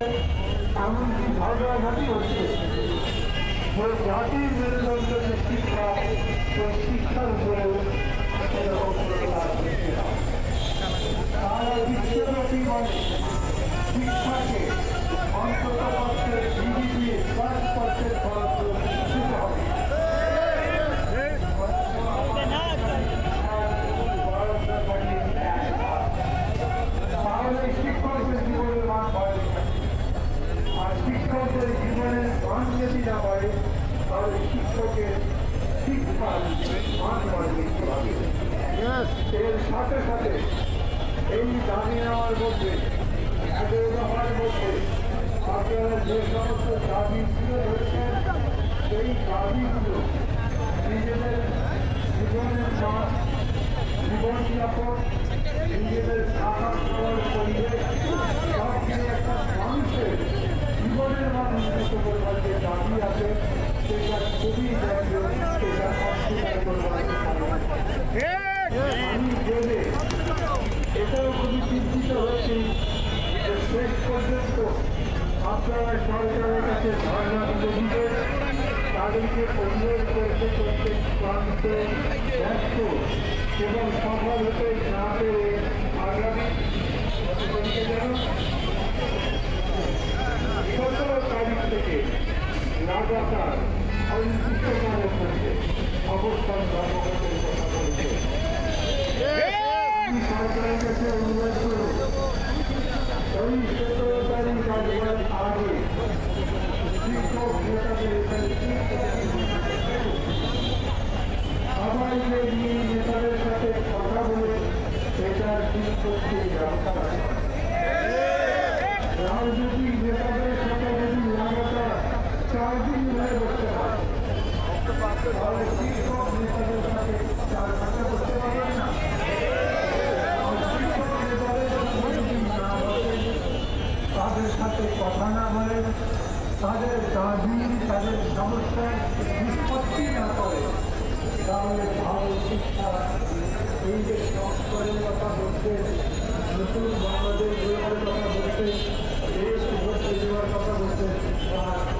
এমনকি ঝগড়াঝাটি হচ্ছে যে জাতির মেরুদণ্ড যে শিক্ষা সেই শিক্ষার উপরে তার এর সাথে সাথে এই দাবি নেওয়ার মধ্যে হওয়ার মধ্যে আপনারা যে সমস্ত দাবি তুলে ধরেছেন, সেই দাবিগুলো নিজেদের জীবনের মা জীবন যাপন নিজেদের খাবার খাওয়ার পরিবেশ, সব একটা মানুষের জীবনের মান উন্নত করবার যে দাবি আছে, সেটা খুবই আপনারা সরকারের কাছে ধর্ণাগুলিদের তাদেরকে অনুরোধ করতে করতে ক্লান্ত, ব্যস্ত এবং সফল হতে না পেরে আগামী সতেরো তারিখ থেকে লাগাতার তাদের দাবি, তাদের সমস্যার নিষ্পত্তি না করে তাহলে ভালো শিক্ষা এই যে সংস্করের কথা বলতে নতুন বাংলাদেশ কথা বলতে দেশ কথা বলতে তার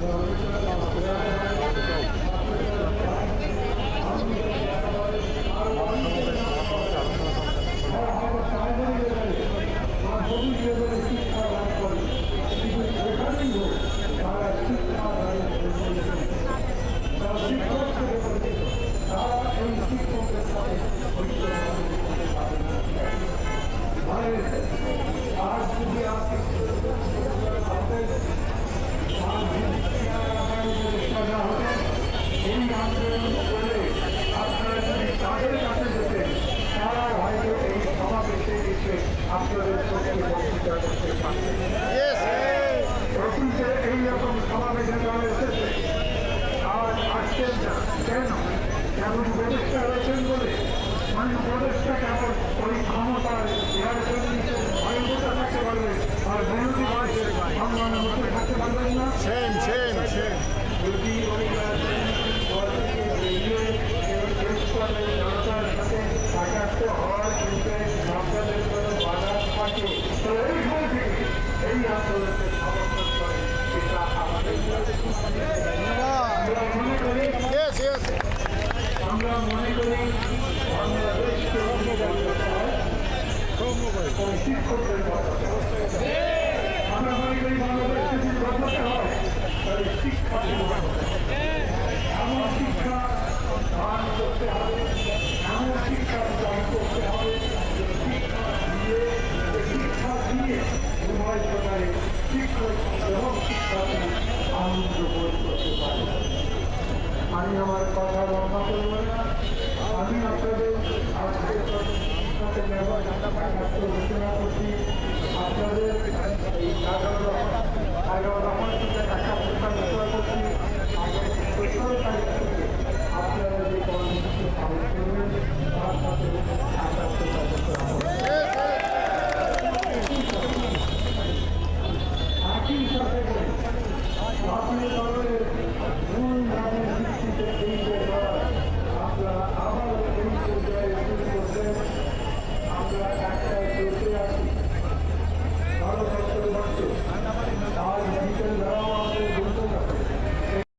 Thank you. কারণ উপদেষ্টা রয়েছেন বলে মানে উপদেষ্টা কেমন ওই ক্ষমতার এয়ার ভয়ঙ্কর থাকতে পারবে আর আমি আমার কথা লম্বা করব না। আমি আপনাদের আজকে ગયા છે